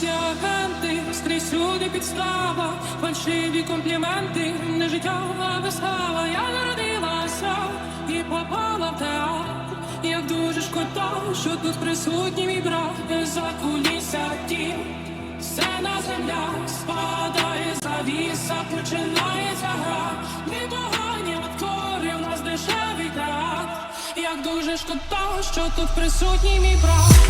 друзі, стрій скрізь сюди підстава, фальшиві компліменти, не життя, а вистава. Я народилася і попала в театр. Як дуже шкода, що тут присутній мій брат за кулісся тім. Сцена земля спадає завіса, починається гра. Ми погані актори, у нас дешевий театр. Як дуже шкода, що тут присутній мій брат.